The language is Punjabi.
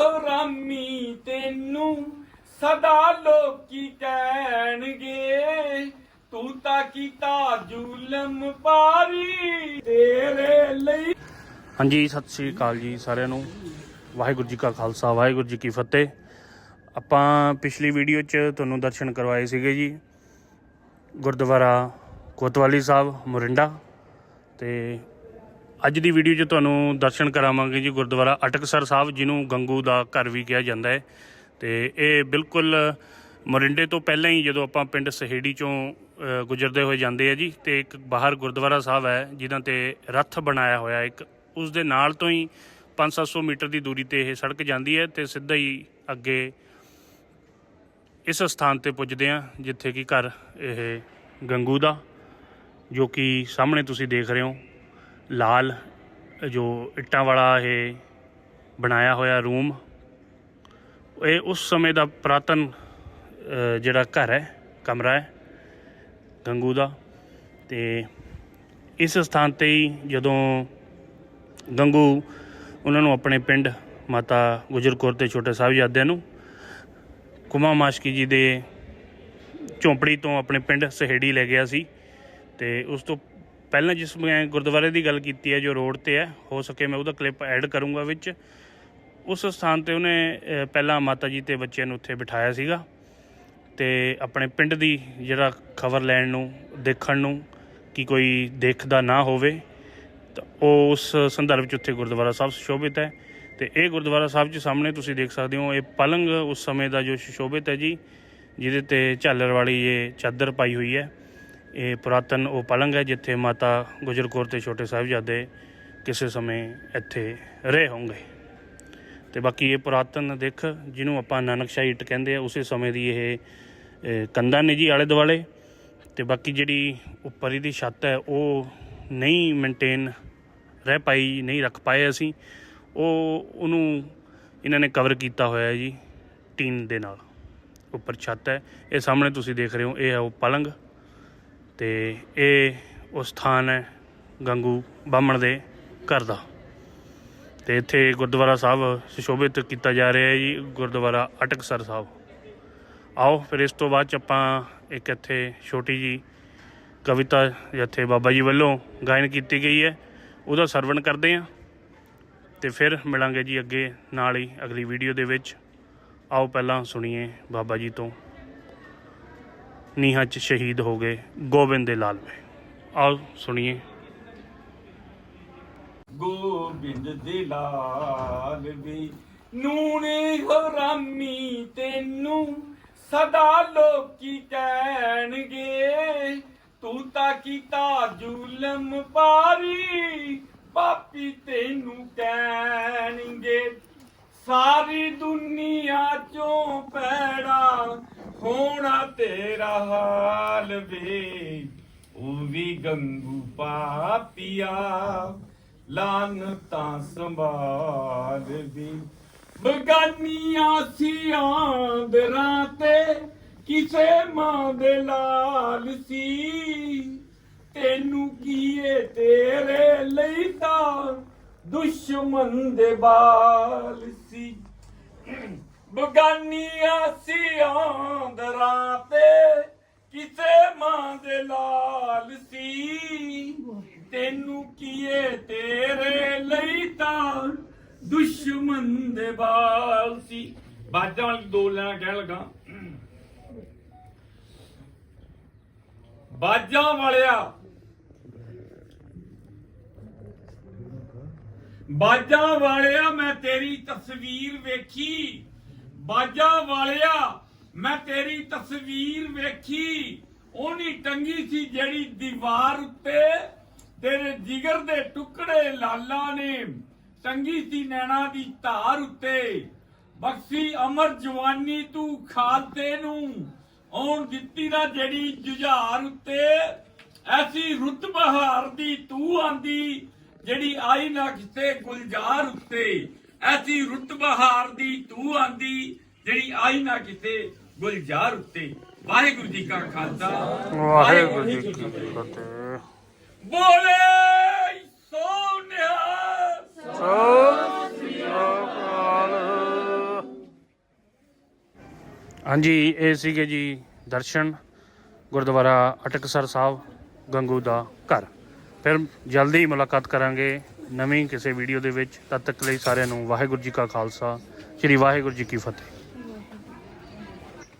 ਹਰਾਮੀ ਤੈਨੂੰ ਸਦਾ ਲੋਕੀ ਕਹਿਣਗੇ। ਤੂੰ ਤਾਂ ਕੀਤਾ ਜ਼ੁਲਮ ਪਾਰੀ ਤੇਰੇ ਲਈ। ਹਾਂਜੀ, ਸਤਿ ਸ੍ਰੀ ਅਕਾਲ ਜੀ ਸਾਰਿਆਂ ਨੂੰ। ਵਾਹਿਗੁਰੂ ਜੀ ਕਾ ਖਾਲਸਾ, ਵਾਹਿਗੁਰੂ ਜੀ ਕੀ ਫਤਿਹ। ਆਪਾਂ ਪਿਛਲੀ ਵੀਡੀਓ 'ਚ ਤੁਹਾਨੂੰ ਦਰਸ਼ਨ ਕਰਵਾਏ ਸੀਗੇ ਜੀ। ਗੁਰਦੁਆਰਾ ਕੋਤਵਾਲੀ ਸਾਹਿਬ, ਮੋਰਿੰਡਾ ਤੇ ਅੱਜ ਦੀ ਵੀਡੀਓ 'ਚ ਤੁਹਾਨੂੰ ਦਰਸ਼ਨ ਕਰਾਵਾਂਗੇ ਜੀ ਗੁਰਦੁਆਰਾ ਅਟਕਸਰ ਸਾਹਿਬ, ਜਿਹਨੂੰ ਗੰਗੂ ਦਾ ਘਰ ਵੀ ਕਿਹਾ ਜਾਂਦਾ ਹੈ। ਤੇ ਇਹ ਬਿਲਕੁਲ ਮੋਰਿੰਡੇ ਤੋਂ ਪਹਿਲਾਂ ਹੀ ਜਦੋਂ ਆਪਾਂ ਪਿੰਡ ਸਹੇੜੀ ਚੋਂ ਗੁਜ਼ਰਦੇ ਹੋਏ ਜਾਂਦੇ ਆ ਜੀ, ਤੇ ਇੱਕ ਬਾਹਰ ਗੁਰਦੁਆਰਾ ਸਾਹਿਬ ਹੈ, ਜਿਹਨਾਂ ਤੇ ਰੱਥ ਬਣਾਇਆ ਹੋਇਆ ਇੱਕ, ਉਸ ਦੇ ਨਾਲ ਤੋਂ ਹੀ 5-700 ਮੀਟਰ ਦੀ ਦੂਰੀ ਤੇ ਇਹ ਸੜਕ ਜਾਂਦੀ ਹੈ ਤੇ ਸਿੱਧਾ ਹੀ ਅੱਗੇ ਇਸ ਸਥਾਨ ਤੇ ਪੁੱਜਦੇ ਆ ਜਿੱਥੇ ਕਿ ਘਰ ਇਹ ਗੰਗੂ ਦਾ, ਜੋ ਕਿ ਸਾਹਮਣੇ ਤੁਸੀਂ ਦੇਖ ਰਹੇ ਹੋ। ਲਾਲ, ਜੋ ਇੱਟਾਂ ਵਾਲਾ ਇਹ ਬਣਾਇਆ ਹੋਇਆ ਰੂਮ, ਇਹ ਉਸ ਸਮੇਂ ਦਾ ਪੁਰਾਤਨ ਜਿਹੜਾ ਘਰ ਹੈ, ਕਮਰਾ ਹੈ, ਗੰਗੂ ਦਾ। ਤੇ ਇਸ ਸਥਾਨ ਤੇ ਹੀ ਜਦੋਂ ਗੰਗੂ ਉਹਨਾਂ ਨੂੰ ਆਪਣੇ ਪਿੰਡ ਮਾਤਾ ਗੁਜਰ ਕੌਰ ਤੇ ਛੋਟੇ ਸਾਹਿਬਜ਼ਾਦਿਆਂ ਨੂੰ ਕੁਮਾ ਮਾਸ਼ਕੀ ਜੀ ਦੇ ਝੌਂਪੜੀ ਤੋਂ ਆਪਣੇ ਪਿੰਡ ਸਹੇੜੀ ਲੈ ਗਿਆ ਸੀ, ਤੇ ਉਸ ਤੋਂ ਪਹਿਲਾਂ ਜਿਸ ਮੈਂ ਗੁਰਦੁਆਰੇ ਦੀ ਗੱਲ ਕੀਤੀ ਹੈ, ਜੋ ਰੋਡ ਤੇ ਹੈ, ਹੋ ਸਕੇ ਮੈਂ ਉਹਦਾ ਕਲਿੱਪ ਐਡ ਕਰੂੰਗਾ ਵਿੱਚ। ਉਸ ਸਥਾਨ ਤੇ ਉਹਨੇ ਪਹਿਲਾਂ ਮਾਤਾ ਜੀ ਤੇ ਬੱਚਿਆਂ ਨੂੰ ਉੱਥੇ ਬਿਠਾਇਆ ਸੀਗਾ ਤੇ ਆਪਣੇ ਪਿੰਡ ਦੀ ਜਿਹੜਾ ਖਬਰ ਲੈਣ ਨੂੰ, ਦੇਖਣ ਨੂੰ ਕਿ ਕੋਈ ਦੇਖਦਾ ਨਾ ਹੋਵੇ, ਤਾਂ ਉਹ ਉਸ ਸੰਦਰਭ 'ਚ ਉੱਥੇ ਗੁਰਦੁਆਰਾ ਸਾਹਿਬ ਸੁਸ਼ੋਭਿਤ ਹੈ। ਤੇ ਇਹ ਗੁਰਦੁਆਰਾ ਸਾਹਿਬ 'ਚ ਸਾਹਮਣੇ ਤੁਸੀਂ ਦੇਖ ਸਕਦੇ ਹੋ, ਇਹ ਪਲੰਗ ਉਸ ਸਮੇਂ ਦਾ ਜੋ ਸੁਸ਼ੋਭਿਤ ਹੈ ਜੀ, ਜਿਹਦੇ ਤੇ ਝਾਲਰ ਵਾਲੀ ਇਹ ਚਾਦਰ ਪਾਈ ਹੋਈ ਹੈ। ਇਹ ਪੁਰਾਤਨ ਉਹ ਪਲੰਗ ਹੈ ਜਿੱਥੇ ਮਾਤਾ ਗੁਜਰ ਕੌਰ ਤੇ ਛੋਟੇ ਸਾਹਿਬਜ਼ਾਦੇ ਕਿਸੇ ਸਮੇਂ ਇੱਥੇ ਰਹੇ ਹੋਣਗੇ। ਤੇ ਬਾਕੀ ਇਹ ਪੁਰਾਤਨ ਦੇਖ ਜਿਹਨੂੰ ਆਪਾਂ ਨਾਨਕਸ਼ਾਹੀ ਇੱਟ ਕਹਿੰਦੇ ਆ, ਉਸੇ ਸਮੇਂ ਦੀ ਇਹ ਕੰਧਾਂ ਨੇ ਜੀ ਆਲੇ ਦੁਆਲੇ। ਤੇ ਬਾਕੀ ਜਿਹੜੀ ਉੱਪਰ ਇਹਦੀ ਛੱਤ ਹੈ, ਉਹ ਨਹੀਂ ਮੇਨਟੇਨ ਰਹਿ ਪਾਈ, ਨਹੀਂ ਰੱਖ ਪਾਏ ਅਸੀਂ। ਉਹ, ਉਹਨੂੰ ਇਹਨਾਂ ਨੇ ਕਵਰ ਕੀਤਾ ਹੋਇਆ ਹੈ ਜੀ, ਟੀਨ ਦੇ ਨਾਲ। ਉੱਪਰ ਛੱਤ ਹੈ। ਇਹ ਸਾਹਮਣੇ ਤੁਸੀਂ ਦੇਖ ਰਹੇ ਹੋ, ਇਹ ਹੈ ਉਹ ਪਲੰਗ। ਤੇ ਇਹ ਉਹ ਸਥਾਨ ਹੈ, ਗੰਗੂ ਬਾਹਮਣ ਦੇ ਘਰ ਦਾ। ਤੇ ਇੱਥੇ ਗੁਰਦੁਆਰਾ ਸਾਹਿਬ ਸੁਸ਼ੋਭਿਤ ਕੀਤਾ ਜਾ ਰਿਹਾ ਹੈ ਜੀ, ਗੁਰਦੁਆਰਾ ਅਟਕਸਰ ਸਾਹਿਬ। ਆਓ ਫਿਰ ਇਸ ਤੋਂ ਬਾਅਦ ਚ ਆਪਾਂ ਇੱਕ ਇੱਥੇ ਛੋਟੀ ਜੀ ਕਵਿਤਾ ਜਿੱਥੇ ਬਾਬਾ ਜੀ ਵੱਲੋਂ ਗਾਇਨ ਕੀਤੀ ਗਈ ਹੈ, ਉਹਦਾ ਸਰਵਣ ਕਰਦੇ ਹਾਂ। ਤੇ ਫਿਰ ਮਿਲਾਂਗੇ ਜੀ ਅੱਗੇ ਨਾਲ ਹੀ ਅਗਲੀ ਵੀਡੀਓ ਦੇ ਵਿੱਚ। ਆਓ ਪਹਿਲਾਂ ਸੁਣੀਏ ਬਾਬਾ ਜੀ ਤੋਂ। ਨੀਹਾਂ 'ਚ ਸ਼ਹੀਦ ਹੋ ਗਏ ਗੋਬਿੰਦ ਦੇ ਲਾਲਵੇਂ ਆਓ ਸੁਣੀਏ। ਗੋਬਿੰਦ ਦੇ ਲਾਲ ਵੀ ਨੂਨੇ ਹਰਾਮੀ ਤੈਨੂੰ ਸਦਾ ਲੋਕੀ ਕਹਿਣਗੇ। ਤੂੰ ਤਾਂ ਕੀਤਾ ਜ਼ੁਲਮ ਪਾਰੀ, ਪਾਪੀ ਤੈਨੂੰ ਕਹਿਣਗੇ। ਸਾਰੀ ਦੁਨੀਆ ਤੇਰਾ ਹਾਲ ਵੇ ਉਹ ਵੀ ਗੰਗੂ ਪਾਪੀਆ ਲਾਨਤਾਂ ਸੰਭਾਲ ਵੀ ਬਗਾਨੀਆਂ ਸੀ ਦਰਾਂ ਤੇ, ਕਿਸੇ ਮਾਂ ਦੇ ਲਾਲ ਸੀ। ਤੈਨੂੰ ਕੀਏ ਤੇਰੇ ਲਈ ਤਾਂ ਦੁਸ਼ਮਣ ਦੇ ਬਾਲ ਬਗਾਨੀਆਂ ਸੀਆਂ ਦਰਾਂ ਤੇ, ਕਿਸੇ ਮਾਂ ਦੇ ਲਾਲ ਸੀ। ਤੈਨੂੰ ਕੀਏ ਤੇਰੇ ਲਈ ਤਾਂ ਦੁਸ਼ਮਣ ਦੇ ਬਾਲ ਸੀ। ਬਾਜਾਂ ਵਾਲੀ ਦੋ ਲੈਣਾ ਕਹਿਣ ਲੱਗਾ। ਬਾਜਾਂ ਵਾਲਿਆ। ਬਾਜਾਂ ਵਾਲਿਆ, ਮੈਂ ਤੇਰੀ ਤਸਵੀਰ ਵੇਖੀ। ਬਾਜਾ ਵਾਲਿਆ, ਮੈਂ ਤੇਰੀ ਤਸਵੀਰ ਵੇਖੀ ਉਹਨੀ ਟੰਗੀ ਸੀ ਜਿਹੜੀ ਦੀਵਾਰ ਉੱਤੇ ਤੇਰੇ ਜਿਗਰ ਦੇ ਟੁਕੜੇ ਲਾਲਾ ਨੇ, ਟੰਗੀ ਸੀ ਨੈਣਾ ਦੀ ਧਾਰ ਉੱਤੇ। ਬਖਸ਼ੀ ਅਮਰ ਜਵਾਨੀ ਤੂੰ ਖਾਤੇ ਨੂੰ, ਆਉਣ ਦਿੱਤੀ ਨਾ ਜਿਹੜੀ ਜੁਝਾਰ ਉੱਤੇ। ਐਸੀ ਰੁੱਤ ਬਹਾਰ ਦੀ ਤੂੰ ਆਂਦੀ, ਜਿਹੜੀ ਆਈ ਨਾ ਕਿਤੇ ਗੁਲਜ਼ਾਰ ਉੱਤੇ। ਐਸੀ ਰੁੱਤ ਬਹਾਰ ਦੀ ਤੂੰ ਆਂਦੀ ਜਿਹੜੀ ਆਈ ਨਾ ਕਿਤੇ ਗੁਲਜ਼ਾਰ ਉੱਤੇ। ਵਾਹਿਗੁਰੂ ਜੀ ਕਾ ਖਾਲਸਾ। ਵਾਹਿਗੁਰੂ ਜੀ ਕੀ ਫਤਿਹ। ਬੋਲੇ ਸੋਨਿਆ ਹਾਂਜੀ ਇਹ ਸੀਗੇ ਜੀ ਦਰਸ਼ਨ ਗੁਰਦੁਆਰਾ ਅਟਕਸਰ ਸਾਹਿਬ ਗੰਗੂ ਦਾ ਘਰ। ਫਿਰ ਜਲਦੀ ਮੁਲਾਕਾਤ ਕਰਾਂਗੇ ਨਵੀਂ ਕਿਸੇ ਵੀਡੀਓ ਦੇ ਵਿੱਚ, ਤਦ ਤੱਕ ਲਈ ਸਾਰਿਆਂ ਨੂੰ ਵਾਹਿਗੁਰੂ ਜੀ ਕਾ ਖਾਲਸਾ, ਸ੍ਰੀ ਵਾਹਿਗੁਰੂ ਜੀ ਕੀ ਫਤਿਹ।